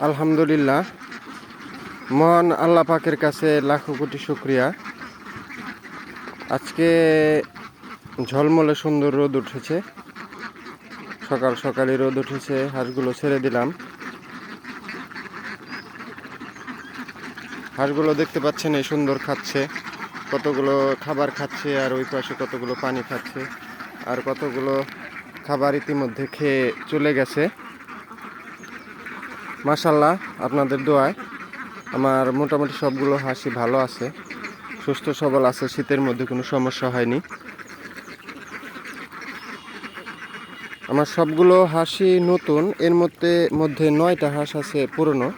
আলহামদুলিল্লাহ। মহান আল্লাহ পাকের কাছে লাখো কোটি শুক্রিয়া। আজকে ঝলমলে সুন্দর রোদ উঠেছে। সকাল সকালে রোদ উঠেছে, হাঁসগুলো ছেড়ে দিলাম। হাঁসগুলো দেখতে পাচ্ছেন, এই সুন্দর খাচ্ছে। কতগুলো খাবার খাচ্ছে আর ওই পাশে কতগুলো পানি খাচ্ছে। আর কতগুলো খাবার ইতিমধ্যে খেয়ে চলে গেছে। মাশাল্লাহ আপনাদের দোয়ায় আমার মোটামুটি সবগুলো হাসি ভালো আছে, সুস্থ সবল আছে, শীতের মধ্যে কোনো সমস্যা হয়নি। আমার সবগুলো হাসি নতুন, এর মধ্যে মধ্যে নয়টা হাঁস আছে পুরনো।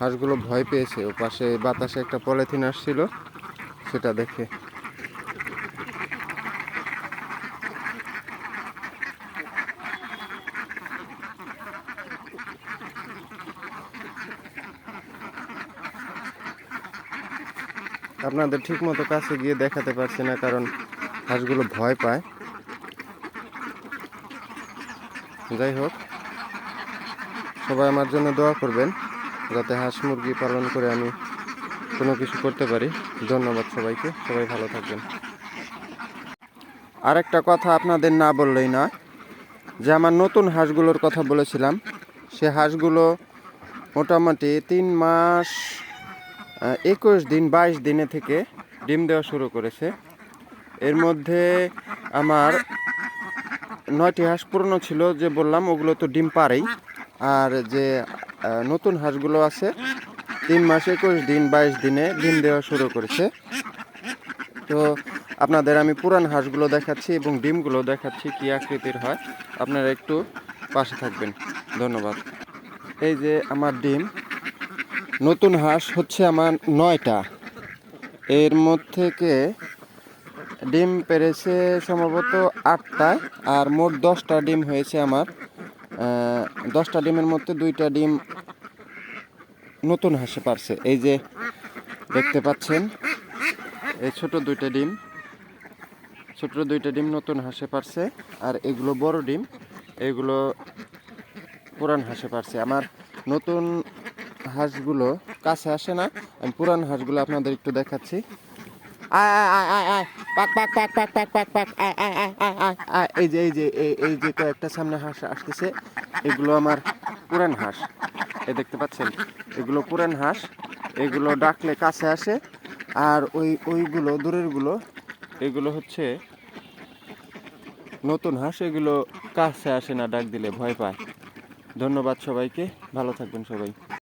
হাঁসগুলো ভয় পেয়েছে ও পাশে বাতাসে একটা পলিথিন আসছিল, সেটা দেখে আপনাদের ঠিক মতো কাছে গিয়ে দেখাতে পারছি না, কারণ হাঁসগুলো ভয় পায়। যাই হোক, সবাই আমার জন্য দোয়া করবেন, যাতে হাঁস মুরগি পালন করে আমি কোনো কিছু করতে পারি। ধন্যবাদ সবাইকে, সবাই ভালো থাকবেন। আরেকটা কথা আপনাদের না বললেই না যে আমার নতুন হাঁসগুলোর কথা বলেছিলাম, সে হাঁসগুলো মোটামুটি তিন মাস একুশ দিন, বাইশ দিনে থেকে ডিম দেওয়া শুরু করেছে। এর মধ্যে আমার নয়টি হাঁস পুরনো ছিল, যে বললাম, ওগুলো তো ডিম পারেই। আর যে নতুন হাঁসগুলো আছে, তিন মাস, একুশ দিন, বাইশ দিনে ডিম দেওয়া শুরু করেছে। তো আপনাদের আমি পুরান হাঁসগুলো দেখাচ্ছি এবং ডিমগুলো দেখাচ্ছি কি আকৃতির হয়। আপনারা একটু পাশে থাকবেন। ধন্যবাদ। এই যে আমার ডিম নতুন হাঁস হচ্ছে আমার নয়টা। এর মধ্যে থেকে ডিম পেরেছে সম্ভবত আটটা আর মোট দশটা ডিম হয়েছে আমার। দশটা ডিমের মধ্যে দুইটা ডিম নতুন হাঁসে পারছে। এই যে দেখতে পাচ্ছেন, এই ছোট দুইটা ডিম, ছোট দুইটা ডিম নতুন হাঁসে পারছে আর এগুলো বড় ডিম, এগুলো পুরান হাঁসে পারছে। আমার নতুন হাঁসগুলো কাছে আসে না, আমি পুরান হাঁসগুলো আপনাদের একটু দেখাচ্ছি। এই যে এই যে এই যে কয়েকটা সামনে হাঁস আসতেছে, এগুলো আমার পুরান হাঁস। এই দেখতে পাচ্ছেন? এগুলো পুরান হাঁস, এগুলো ডাকলে কাছে আসে, আর ওই, ওইগুলো, দূরেরগুলো, এগুলো হচ্ছে নতুন হাঁস, এগুলো কাছে আসে না, ডাক দিলে ভয় পায়। ধন্যবাদ সবাইকে, ভালো থাকবেন সবাই।